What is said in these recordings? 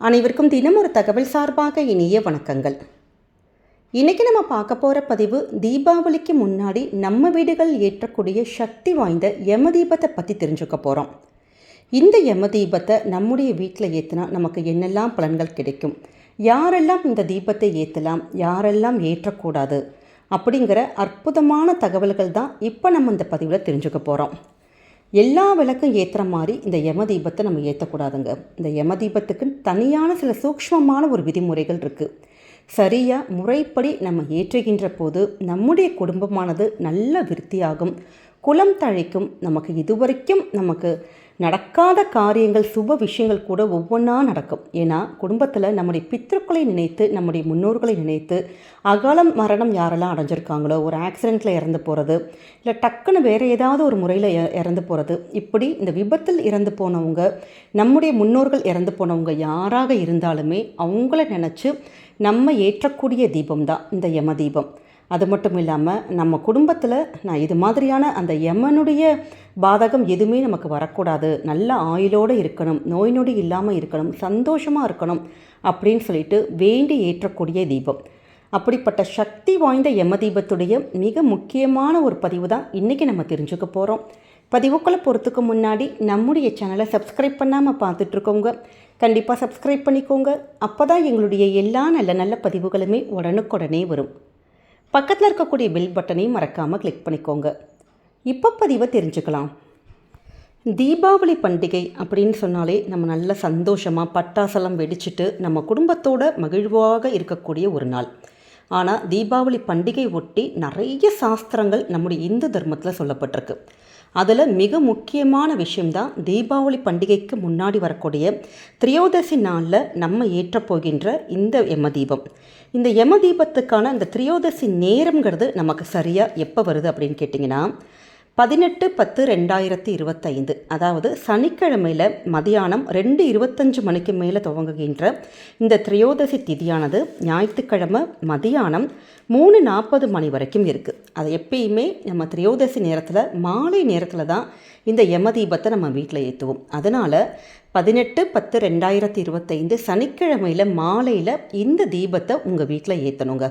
அனைவருக்கும் தினம் ஒரு தகவல் சார்பாக இனிய வணக்கங்கள். இன்றைக்கி நம்ம பார்க்க போகிற பதிவு தீபாவளிக்கு முன்னாடி நம்ம வீடுகள் ஏற்றக்கூடிய சக்தி வாய்ந்த யம தீபத்தை பற்றி தெரிஞ்சுக்க போகிறோம் இந்த யம தீபத்தை நம்முடைய வீட்டில் ஏற்றினா நமக்கு என்னெல்லாம் பலன்கள் கிடைக்கும்? யாரெல்லாம் இந்த தீபத்தை ஏற்றலாம் யாரெல்லாம் ஏற்றக்கூடாது? அப்படிங்கிற அற்புதமான தகவல்கள் தான் இப்போ நம்ம இந்த பதிவில் தெரிஞ்சுக்க போகிறோம் எல்லா விளக்கும் ஏற்றுற மாதிரி இந்த யம தீபத்தை நம்ம ஏற்றக்கூடாதுங்க இந்த யம தீபத்துக்கு தனியான சில சூக்ஷ்மமான ஒரு விதிமுறைகள் இருக்குது சரியாக முறைப்படி நம்ம ஏற்றுகின்ற போது நம்முடைய குடும்பமானது நல்ல விருத்தியாகும். குலம் தழைக்கும். நமக்கு இதுவரைக்கும் நமக்கு நடக்காத காரியங்கள் சுப விஷயங்கள் கூட ஒவ்வொன்றா நடக்கும். ஏன்னா குடும்பத்தில் நம்முடைய பித்திருக்களை நினைத்து நம்முடைய முன்னோர்களை நினைத்து அகாலம் மரணம் யாரெல்லாம் அடைஞ்சிருக்காங்களோ ஒரு ஆக்சிடெண்ட்டில் இறந்து போகிறது இல்லை டக்குன்னு வேறு ஏதாவது ஒரு முறையில் இறந்து போகிறது இப்படி இந்த விபத்தில் இறந்து போனவங்க நம்முடைய முன்னோர்கள் இறந்து போனவங்க யாராக இருந்தாலுமே அவங்கள நினச்சி நம்ம ஏற்றக்கூடிய தீபம் தான் இந்த யம தீபம். அது மட்டும் இல்லாமல் நம்ம குடும்பத்தில் நான் இது மாதிரியான அந்த யமனுடைய பாதகம் எதுவுமே நமக்கு வரக்கூடாது. நல்ல ஆயுளோடு இருக்கணும் நோய் நொடி இல்லாமல் இருக்கணும் சந்தோஷமாக இருக்கணும் அப்படின்னு சொல்லிட்டு வேண்டி ஏற்றக்கூடிய தீபம். அப்படிப்பட்ட சக்தி வாய்ந்த யம தீபத்துடைய மிக முக்கியமான ஒரு பதிவு தான் இன்றைக்கி நம்ம தெரிஞ்சுக்க போகிறோம் பதிவுக்களை பொறுத்துக்கு முன்னாடி நம்முடைய சேனலை சப்ஸ்கிரைப் பண்ணாமல் பார்த்துட்ருக்கோங்க கண்டிப்பாக சப்ஸ்கிரைப் பண்ணிக்கோங்க. அப்போ தான் எங்களுடைய எல்லா நல்ல நல்ல பதிவுகளுமே உடனுக்குடனே வரும். பக்கத்தில் இருக்கக்கூடிய பெல் பட்டனையும் மறக்காமல் கிளிக் பண்ணிக்கோங்க. இப்போ பதிவை தெரிஞ்சுக்கலாம். தீபாவளி பண்டிகை அப்படின்னு சொன்னாலே நம்ம நல்ல சந்தோஷமாக பட்டாசெல்லாம் வெடிச்சிட்டு நம்ம குடும்பத்தோட மகிழ்வாக இருக்கக்கூடிய ஒரு நாள். ஆனால் தீபாவளி பண்டிகை ஒட்டி நிறைய சாஸ்திரங்கள் நம்முடைய இந்து தர்மத்தில் சொல்லப்பட்டிருக்கு. அதில் மிக முக்கியமான விஷயம்தான் தீபாவளி பண்டிகைக்கு முன்னாடி வரக்கூடிய திரியோதசி நாளில் நம்ம ஏற்றப்போகின்ற இந்த யம தீபம். இந்த யம தீபத்துக்கான இந்த திரியோதசி நேரங்கிறது நமக்கு சரியாக எப்போ வருது அப்படின்னு கேட்டிங்கன்னா பதினெட்டு பத்து ரெண்டாயிரத்தி இருபத்தைந்து. அதாவது சனிக்கிழமையில் மதியானம் ரெண்டு இருபத்தஞ்சு மணிக்கு மேலே துவங்குகின்ற இந்த திரையோதசி திதியானது ஞாயிற்றுக்கிழமை மதியானம் மூணு நாற்பது மணி வரைக்கும் இருக்குது அது எப்பயுமே நம்ம திரையோதசி நேரத்தில் மாலை நேரத்தில் தான் இந்த யம தீபத்தை நம்ம வீட்டில் ஏற்றுவோம் அதனால் பதினெட்டு பத்து ரெண்டாயிரத்தி இருபத்தைந்து சனிக்கிழமையில் மாலையில் இந்த தீபத்தை உங்கள் வீட்டில் ஏற்றணுங்க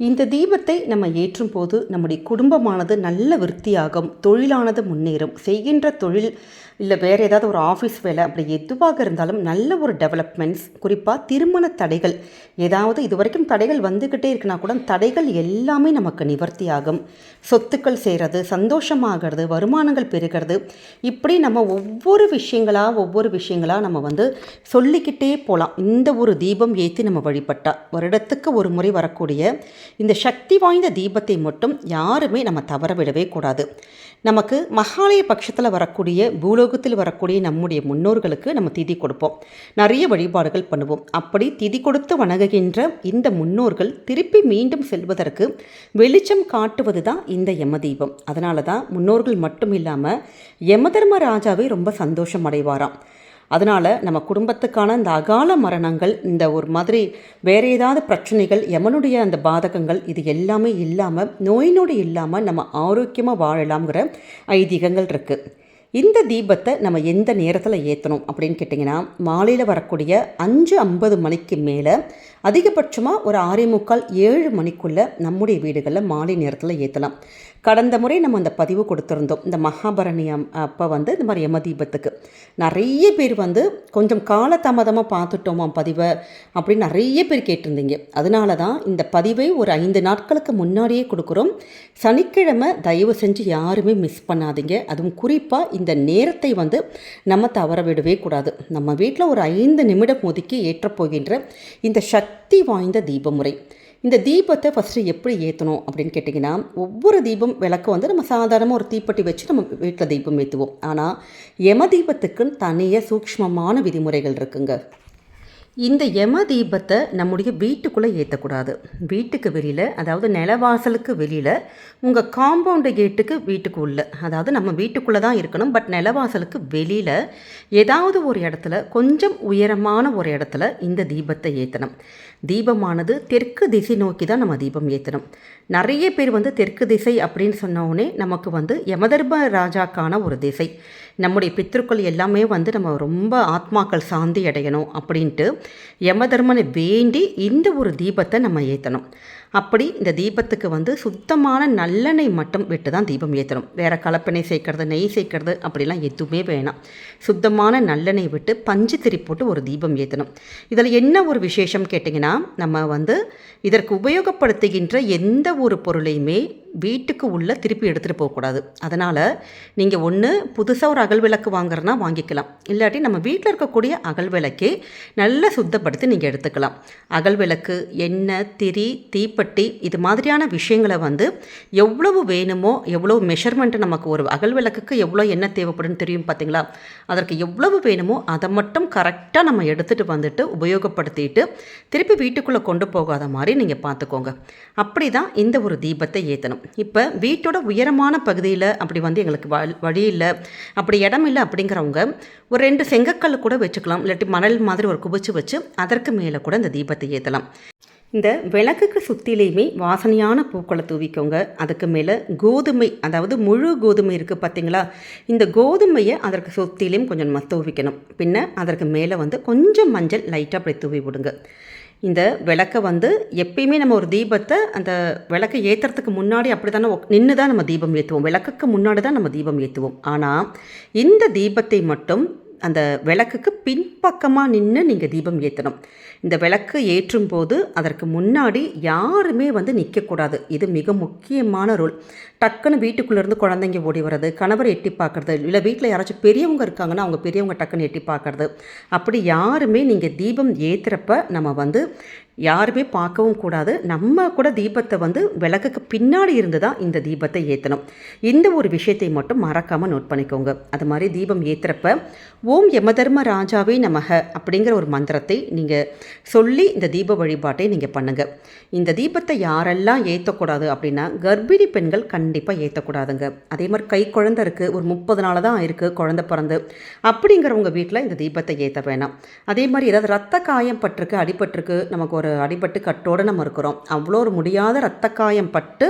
இந்த தீபத்தை நம்ம ஏற்றும் போது நம்முடைய குடும்பமானது நல்ல விருத்தியாகும் தொழிலானது முன்னேறும் செய்கின்ற தொழில் இல்லை வேறு ஏதாவது ஒரு ஆஃபீஸ் வேலை அப்படி எதுவாக இருந்தாலும் நல்ல ஒரு டெவலப்மெண்ட்ஸ் குறிப்பாக திருமண தடைகள். ஏதாவது இது வரைக்கும் தடைகள் வந்துக்கிட்டே இருக்குன்னா கூட தடைகள் எல்லாமே நமக்கு நிவர்த்தி ஆகும் சொத்துக்கள் செய்கிறது சந்தோஷமாகிறது வருமானங்கள் பெருகிறது. இப்படி நம்ம ஒவ்வொரு விஷயங்களாக ஒவ்வொரு விஷயங்களாக நம்ம வந்து சொல்லிக்கிட்டே போகலாம் இந்த ஒரு தீபம் ஏற்றி நம்ம வழிபட்டால் வருடத்துக்கு ஒரு முறை வரக்கூடிய இந்த சக்தி வாய்ந்த தீபத்தை மட்டும் யாருமே நம்ம தவற விடவே கூடாது. நமக்கு மகாலய பட்சத்தில் வரக்கூடிய உலகத்தில் வரக்கூடிய நம்முடைய முன்னோர்களுக்கு நம்ம திதி கொடுப்போம். நிறைய வழிபாடுகள் பண்ணுவோம். அப்படி திதி கொடுத்து வணங்குகின்ற இந்த முன்னோர்கள் திருப்பி மீண்டும் செல்வதற்கு வெளிச்சம் காட்டுவது தான் இந்த யமதீபம் அதனால தான் முன்னோர்கள் மட்டும் இல்லாமல் யமதர்ம ராஜாவே ரொம்ப சந்தோஷம் அடைவாராம். அதனால் நம்ம குடும்பத்துக்கான இந்த அகால மரணங்கள் இந்த ஒரு மாதிரி வேறு ஏதாவது பிரச்சனைகள் எமனுடைய அந்த பாதகங்கள் இது எல்லாமே இல்லாமல் நோய் நொடி இல்லாமல் நம்ம ஆரோக்கியமாக வாழலாம்ங்கிற ஐதீகங்கள் இருக்குது இந்த தீபத்தை நம்ம எந்த நேரத்தில் ஏற்றணும் அப்படின்னு கேட்டிங்கன்னா மாலையில் வரக்கூடிய அஞ்சு ஐம்பது மணிக்கு மேலே அதிகபட்சமாக ஒரு ஆறே முக்கால் ஏழு மணிக்குள்ளே நம்முடைய வீடுகளில் மாலை நேரத்தில் ஏற்றலாம் கடந்த முறை நம்ம அந்த பதிவு கொடுத்துருந்தோம். இந்த மகாபரணியம் அப்போ வந்து இந்த மாதிரி யம தீபத்துக்கு நிறைய பேர் வந்து கொஞ்சம் காலதாமதமாக பார்த்துட்டோமா பதிவை அப்படின்னு நிறைய பேர் கேட்டிருந்தீங்க. அதனால தான் இந்த பதிவை ஒரு ஐந்து நாட்களுக்கு முன்னாடியே கொடுக்குறோம். சனிக்கிழமை தயவு செஞ்சு யாருமே மிஸ் பண்ணாதீங்க. அதுவும் குறிப்பாக இந்த நேரத்தை வந்து நம்ம தவற விடவே கூடாது. நம்ம வீட்டில் ஒரு ஐந்து நிமிடம் ஒதுக்கி ஏற்றப்போகின்ற இந்த சக்தி வாய்ந்த தீபமுறை. இந்த தீபத்தை ஃபஸ்ட்டு எப்படி ஏற்றணும் அப்படின்னு கேட்டிங்கன்னா ஒவ்வொரு தீபம் விளக்கு வந்து நம்ம சாதாரணமாக ஒரு தீப்பெட்டி வச்சு நம்ம வீட்டில் தீபம் ஏற்றுவோம் ஆனால் யம தீபத்துக்குன்னு தனியாக சூக்ஷ்மமான விதிமுறைகள் இருக்குங்க. இந்த யம தீபத்தை நம்முடைய வீட்டுக்குள்ளே ஏற்றக்கூடாது. வீட்டுக்கு வெளியில் அதாவது நிலவாசலுக்கு வெளியில் உங்கள் காம்பவுண்டு கேட்டுக்கு வீட்டுக்கு உள்ள அதாவது நம்ம வீட்டுக்குள்ளே தான் இருக்கணும் பட் நிலவாசலுக்கு வெளியில் ஏதாவது ஒரு இடத்துல கொஞ்சம் உயரமான ஒரு இடத்துல இந்த தீபத்தை ஏற்றணும். தீபமானது தெற்கு திசை நோக்கி தான் நம்ம தீபம் ஏற்றணும். நிறைய பேர் வந்து தெற்கு திசை அப்படின்னு சொன்னோடனே நமக்கு வந்து யமதர்ப ராஜாக்கான ஒரு திசை. நம்முடைய பித்திருக்கள் எல்லாமே வந்து நம்ம ரொம்ப ஆத்மாக்கள் சாந்தி அடையணும் அப்படின்ட்டு யமதர்மனை வேண்டி இந்த ஒரு தீபத்தை நம்ம ஏற்றணும் அப்படி இந்த தீபத்துக்கு வந்து சுத்தமான நல்லெண்ணெய் மட்டும் விட்டு தான் தீபம் ஏற்றணும் வேறு கலப்பெண்ணெய் சேர்க்கறது நெய் சேர்க்கறது அப்படிலாம் எதுவுமே வேணாம். சுத்தமான நல்லெண்ணெய் விட்டு பஞ்சு திரி போட்டு ஒரு தீபம் ஏற்றணும் இதில் என்ன ஒரு விசேஷம் கேட்டிங்கன்னா நம்ம வந்து இதற்கு உபயோகப்படுத்துகின்ற எந்த ஒரு பொருளையுமே வீட்டுக்கு உள்ளே திருப்பி எடுத்துகிட்டு போகக்கூடாது அதனால் நீங்கள் ஒன்று புதுசாக ஒரு அகல் விளக்கு வாங்குறனா வாங்கிக்கலாம். இல்லாட்டி நம்ம வீட்டில் இருக்கக்கூடிய அகல் விளக்கே நல்லா சுத்தப்படுத்தி நீங்கள் எடுத்துக்கலாம். அகல் விளக்கு எண்ணெய் திரி தீப்பெட்டி இது மாதிரியான விஷயங்களை வந்து எவ்வளவு வேணுமோ எவ்வளோ மெஷர்மெண்ட்டு நமக்கு ஒரு அகல் விளக்குக்கு எவ்வளோ என்ன தேவைப்படுன்னு தெரியும் பார்த்தீங்களா? அதற்கு எவ்வளவு வேணுமோ அதை மட்டும் கரெக்டாக நம்ம எடுத்துகிட்டு வந்துட்டு உபயோகப்படுத்திட்டு திருப்பி வீட்டுக்குள்ளே கொண்டு போகாத மாதிரி நீங்கள் பார்த்துக்கோங்க. அப்படி தான் இந்த ஒரு தீபத்தை ஏற்றணும் இப்போ வீட்டோட உயரமான பகுதியில் அப்படி வந்து எங்களுக்கு வ- வழி இல்லை அப்படி இடம் இல்லை அப்படிங்கிறவங்க ஒரு ரெண்டு செங்கக்கல் கூட வச்சுக்கலாம். இல்லாட்டி மணல் மாதிரி ஒரு குபிச்சு வச்சு அதற்கு மேலே கூட இந்த தீபத்தை ஏற்றலாம் இந்த விளக்குக்கு சுற்றிலையுமே வாசனையான பூக்களை தூவிக்கோங்க. அதுக்கு மேலே கோதுமை அதாவது முழு கோதுமை இருக்குது பார்த்தீங்களா இந்த கோதுமையை அதற்கு சுற்றிலையும் கொஞ்சம் நம்ம தூவிக்கணும். பின்ன அதற்கு மேலே வந்து கொஞ்சம் மஞ்சள் லைட்டாக அப்படி தூவி விடுங்க. இந்த விளக்கை வந்து எப்பயுமே நம்ம ஒரு தீபத்தை அந்த விளக்கை ஏற்றுறதுக்கு முன்னாடி அப்படி தானே நின்று தான் நம்ம தீபம் ஏற்றுவோம் விளக்குக்கு முன்னாடி தான் நம்ம தீபம் ஏற்றுவோம் ஆனால் இந்த தீபத்தை மட்டும் அந்த விளக்குக்கு பின்பக்கமாக நின்று நீங்கள் தீபம் ஏற்றணும் இந்த விளக்கு ஏற்றும் போது அதற்கு முன்னாடி யாருமே வந்து நிற்கக்கூடாது இது மிக முக்கியமான ரூல் டக்குன்னு வீட்டுக்குள்ளேருந்து குழந்தைங்க ஓடி வர்றது கணவர் எட்டி பார்க்குறது இல்லை வீட்டில் யாராச்சும் பெரியவங்க இருக்காங்கன்னா அவங்க பெரியவங்க டக்குன்னு எட்டி பார்க்குறது. அப்படி யாருமே நீங்கள் தீபம் ஏற்றுறப்ப நம்ம வந்து யாருமே பார்க்கவும் கூடாது. நம்ம கூட தீபத்தை வந்து விளக்குக்கு பின்னாடி இருந்து தான் இந்த தீபத்தை ஏற்றணும் இந்த ஒரு விஷயத்தை மட்டும் மறக்காமல் நோட் பண்ணிக்கோங்க. அது மாதிரி தீபம் ஏற்றுறப்ப ஓம் யமதர்ம ராஜாவே நமக அப்படிங்கிற ஒரு மந்திரத்தை நீங்கள் சொல்லி இந்த தீப வழிபாட்டை நீங்கள் பண்ணுங்கள் இந்த தீபத்தை யாரெல்லாம் ஏற்றக்கூடாது அப்படின்னா கர்ப்பிணி பெண்கள் கண் கண்டிப்பாக ஏற்றக்கூடாதுங்க அதே மாதிரி கை குழந்தை இருக்குது ஒரு முப்பது நாள் தான் இருக்குது குழந்தை பிறந்து. அப்படிங்கிறவங்க வீட்டில் இந்த தீபத்தை ஏற்ற வேணாம். அதே மாதிரி ஏதாவது ரத்த காயம் பட்டிருக்கு அடிபட்டிருக்கு நமக்கு ஒரு அடிபட்டு கட்டோடு நம்ம இருக்கிறோம். அவ்வளோ ஒரு முடியாத ரத்த காயம் பட்டு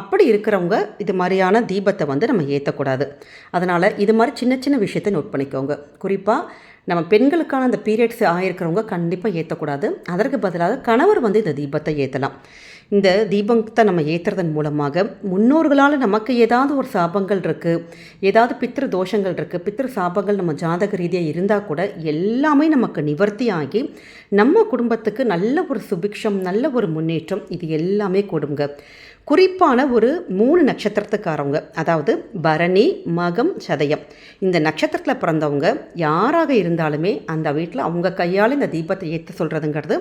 அப்படி இருக்கிறவங்க இது மாதிரியான தீபத்தை வந்து நம்ம ஏற்றக்கூடாது அதனால் இது மாதிரி சின்ன சின்ன விஷயத்தை நோட் பண்ணிக்கோங்க. குறிப்பாக நம்ம பெண்களுக்கான அந்த பீரியட்ஸ் ஆகிருக்கிறவங்க கண்டிப்பாக ஏற்றக்கூடாது அதற்கு பதிலாக கணவர் வந்து இந்த தீபத்தை ஏற்றலாம் இந்த தீபத்தை நம்ம ஏற்றுறதன் மூலமாக முன்னோர்களால் நமக்கு ஏதாவது ஒரு சாபங்கள் இருக்குது ஏதாவது பித்திரு தோஷங்கள் இருக்குது பித்திரு சாபங்கள் நம்ம ஜாதக ரீதியாக இருந்தால் கூட எல்லாமே நமக்கு நிவர்த்தி ஆகி நம்ம குடும்பத்துக்கு நல்ல ஒரு சுபிக்ஷம் நல்ல ஒரு முன்னேற்றம் இது எல்லாமே கொடுங்க. குறிப்பான ஒரு மூணு நட்சத்திரத்துக்காரவங்க அதாவது பரணி மகம் சதயம். இந்த நட்சத்திரத்தில் பிறந்தவங்க யாராக இருந்தாலுமே அந்த வீட்டில் அவங்க கையால் இந்த தீபத்தை ஏற்ற சொல்கிறதுங்கிறது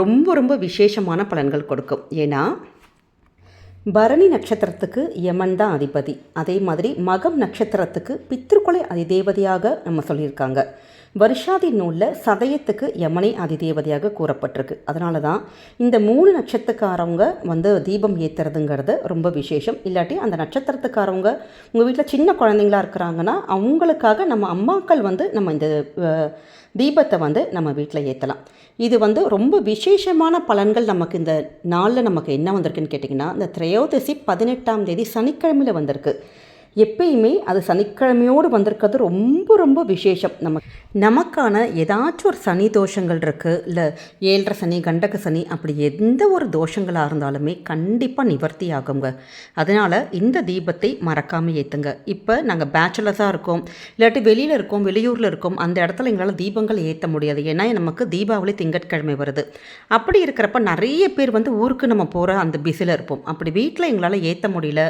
ரொம்ப ரொம்ப விசேஷமான பலன்கள் கொடுக்கும். ஏன்னா பரணி நட்சத்திரத்துக்கு யமன் தான் அதிபதி. அதே மாதிரி மகம் நட்சத்திரத்துக்கு பித்திருக்கொலை அதிதேவதையாக நம்ம சொல்லியிருக்காங்க. வருஷாதி நூலில் சதயத்துக்கு யமனை அதிதேவதையாக கூறப்பட்டிருக்கு. அதனால தான் இந்த மூணு நட்சத்திரக்காரவங்க வந்து தீபம் ஏற்றுறதுங்கிறது ரொம்ப விசேஷம். இல்லாட்டி அந்த நட்சத்திரத்துக்காரவங்க உங்கள் வீட்டில் சின்ன குழந்தைங்களா இருக்கிறாங்கன்னா அவங்களுக்காக நம்ம அம்மாக்கள் வந்து நம்ம இந்த தீபத்தை வந்து நம்ம வீட்டில் ஏற்றலாம் இது வந்து ரொம்ப விசேஷமான பலன்கள் நமக்கு இந்த நாளில் நமக்கு என்ன வந்திருக்குன்னு கேட்டிங்கன்னா இந்த திரையோதசி பதினெட்டாம் தேதி சனிக்கிழமையில் வந்திருக்கு. எப்பயுமே அது சனிக்கிழமையோடு வந்திருக்கிறது ரொம்ப ரொம்ப விசேஷம். நம்ம நமக்கான ஏதாச்சும் ஒரு சனி தோஷங்கள் இருக்குது இல்லை ஏழரை சனி கண்டக சனி அப்படி எந்த ஒரு தோஷங்களாக இருந்தாலுமே கண்டிப்பாக நிவர்த்தி ஆகுங்க. அதனால் இந்த தீபத்தை மறக்காமல் ஏற்றுங்க இப்போ நாங்கள் பேச்சுலர்ஸாக இருக்கோம் இல்லாட்டி வெளியில் இருக்கோம் வெளியூரில் இருக்கோம் அந்த இடத்துல எங்களால் தீபங்கள் ஏற்ற முடியாது. ஏன்னா நமக்கு தீபாவளி திங்கட்கிழமை வருது. அப்படி இருக்கிறப்ப நிறைய பேர் வந்து ஊருக்கு நம்ம போகிற அந்த பிஸியில் இருப்போம். அப்படி வீட்டில் எங்களால் ஏற்ற முடியல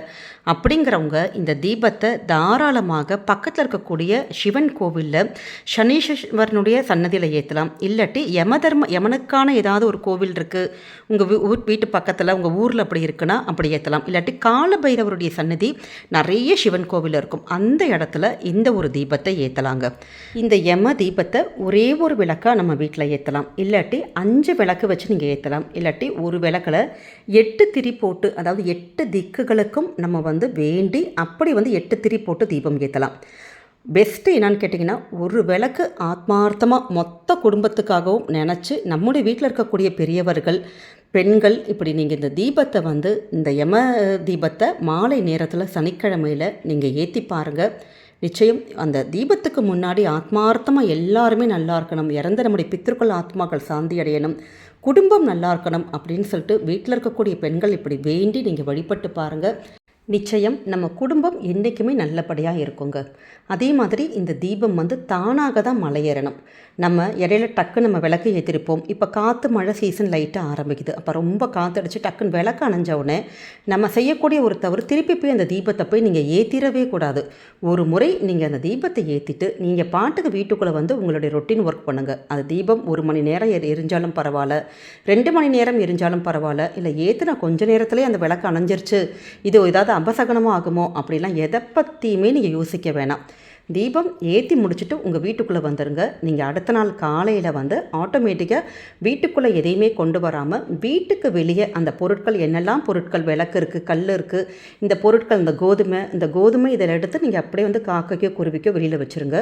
அப்படிங்கிறவங்க இந்த தீபத்தை தாராளமாக பக்கத்தில் இருக்கக்கூடிய சிவன் கோவிலில் சனீஸ்வரனுடைய சன்னதியில் ஏற்றலாம் இல்லாட்டி யமதர்ம யமனுக்கான ஏதாவது ஒரு கோவில் இருக்குது உங்கள் ஊர் வீட்டு பக்கத்தில் உங்கள் ஊரில் அப்படி இருக்குன்னா அப்படி ஏற்றலாம் இல்லாட்டி காலபைரவருடைய சன்னதி நிறைய சிவன் கோவில் இருக்கும். அந்த இடத்துல இந்த ஒரு தீபத்தை ஏற்றலாங்க இந்த யம தீபத்தை ஒரே ஒரு விளக்காக நம்ம வீட்டில் ஏற்றலாம் இல்லாட்டி அஞ்சு விளக்கு வச்சு நீங்கள் ஏற்றலாம் இல்லாட்டி ஒரு விளக்கில் எட்டு திரி போட்டு அதாவது எட்டு திக்குகளுக்கும் நம்ம வந்து வேண்டி அப்படி வந்து எட்டு திரி போட்டு தீபம் ஏற்றலாம் பெஸ்ட்டு என்னன்னு கேட்டிங்கன்னா ஒரு விளக்கு ஆத்மார்த்தமாக மொத்த குடும்பத்துக்காகவும் நினச்சி நம்முடைய வீட்டில் இருக்கக்கூடிய பெரியவர்கள் பெண்கள் இப்படி நீங்கள் இந்த தீபத்தை வந்து இந்த யம தீபத்தை மாலை நேரத்தில் சனிக்கிழமையில் நீங்கள் ஏற்றி பாருங்கள் நிச்சயம் அந்த தீபத்துக்கு முன்னாடி ஆத்மார்த்தமாக எல்லாருமே நல்லா இருக்கணும். இறந்த நம்முடைய பித்திருக்கள் ஆத்மாக்கள் சாந்தி அடையணும். குடும்பம் நல்லா இருக்கணும் அப்படின்னு சொல்லிட்டு வீட்டில் இருக்கக்கூடிய பெண்கள் இப்படி வேண்டி நீங்கள் வழிபட்டு பாருங்கள் நிச்சயம் நம்ம குடும்பம் என்றைக்குமே நல்லபடியாக இருக்குங்க. அதே மாதிரி இந்த தீபம் வந்து தானாக தான் மலையேறணும். நம்ம இடையில டக்கு நம்ம விளக்கு ஏற்றிருப்போம் இப்போ காற்று மழை சீசன் லைட்டாக ஆரம்பிக்குது. அப்போ ரொம்ப காற்றடிச்சு டக்குன்னு விளக்கு அணைஞ்ச உடனே நம்ம செய்யக்கூடிய ஒரு தவறு திருப்பி போய் அந்த தீபத்தை போய் நீங்கள் ஏற்றிடவே கூடாது. ஒரு முறை நீங்கள் அந்த தீபத்தை ஏற்றிட்டு நீங்கள் பாட்டுக்கு வீட்டுக்குள்ளே வந்து உங்களுடைய ரொட்டீன் ஒர்க் பண்ணுங்கள் அது தீபம் ஒரு மணி நேரம் எரிஞ்சாலும் பரவாயில்ல ரெண்டு மணி நேரம் எரிஞ்சாலும் பரவாயில்ல இல்லை ஏற்றின கொஞ்ச நேரத்திலே அந்த விளக்கு அணைஞ்சிருச்சு. இது ஏதாவது அபசகனமும் ஆகுமோ அப்படிலாம் எதை பற்றியுமே நீங்கள் யோசிக்க வேணாம். தீபம் ஏற்றி முடிச்சுட்டு உங்கள் வீட்டுக்குள்ளே வந்துடுங்க நீங்கள் அடுத்த நாள் காலையில் வந்து ஆட்டோமேட்டிக்காக வீட்டுக்குள்ளே எதையுமே கொண்டு வராமல் வீட்டுக்கு வெளியே அந்த பொருட்கள் என்னெல்லாம் பொருட்கள் விளக்கு இருக்குது கல் இருக்குது இந்த பொருட்கள் இந்த கோதுமை இந்த கோதுமை இதில் எடுத்து நீங்கள் அப்படியே வந்து காக்கைக்கோ குருவிக்கோ வெளியில் வச்சுருங்க.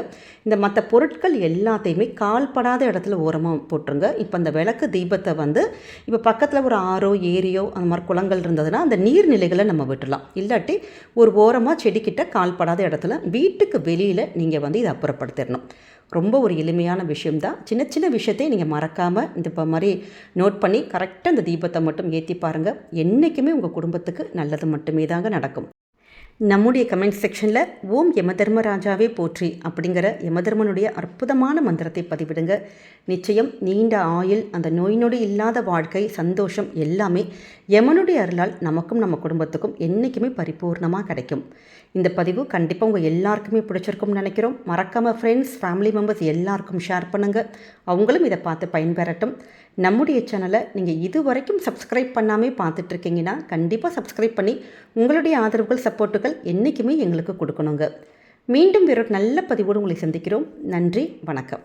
இந்த மற்ற பொருட்கள் எல்லாத்தையுமே கால்படாத இடத்துல ஓரமாக போட்டுருங்க. இப்போ அந்த விளக்கு தீபத்தை வந்து இப்போ பக்கத்தில் ஒரு ஆறோ ஏரியோ அந்த மாதிரி குளங்கள் இருந்ததுன்னா அந்த நீர்நிலைகளை நம்ம விட்டுடலாம் இல்லாட்டி ஒரு ஓரமாக செடிக்கிட்ட கால்படாத இடத்துல வீட்டுக்கு வெளியில் நீங்கள் வந்து இதை அப்புறப்படுத்திடணும். ரொம்ப ஒரு எளிமையான விஷயம்தான். சின்ன சின்ன விஷயத்தையும் நீங்கள் மறக்காமல் இந்த இப்போ மாதிரி நோட் பண்ணி கரெக்டாக இந்த தீபத்தை மட்டும் ஏற்றி பாருங்கள் என்றைக்குமே உங்கள் குடும்பத்துக்கு நல்லது மட்டுமே தாங்க நடக்கும். நம்முடைய கமெண்ட் செக்ஷனில் ஓம் யமதர்மராஜாவே போற்றி அப்படிங்கிற யமதர்மனுடைய அற்புதமான மந்திரத்தை பதிவிடுங்க. நிச்சயம் நீண்ட ஆயுள் அந்த நோய் நொடி இல்லாத வாழ்க்கை சந்தோஷம் எல்லாமே யமனுடைய அருளால் நமக்கும் நம்ம குடும்பத்துக்கும் என்றைக்குமே பரிபூர்ணமாக கிடைக்கும். இந்த பதிவு கண்டிப்பாக உங்கள் எல்லாருக்குமே பிடிச்சிருக்கும்னு நினைக்கிறோம். மறக்காமல் ஃப்ரெண்ட்ஸ் ஃபேமிலி மெம்பர்ஸ் எல்லாருக்கும் ஷேர் பண்ணுங்கள் அவங்களும் இதை பார்த்து பயன்பெறட்டும். நம்முடைய சேனலை நீங்கள் இது வரைக்கும் சப்ஸ்கிரைப் பண்ணாமே பார்த்துட்ருக்கீங்கன்னா கண்டிப்பாக சப்ஸ்கிரைப் பண்ணி உங்களுடைய ஆதரவுகள் சப்போர்ட்டுகள் என்றைக்குமே எங்களுக்கு கொடுக்கணுங்க. மீண்டும் வேறொரு நல்ல பதிவோடு உங்களை சந்திக்கிறோம். நன்றி வணக்கம்.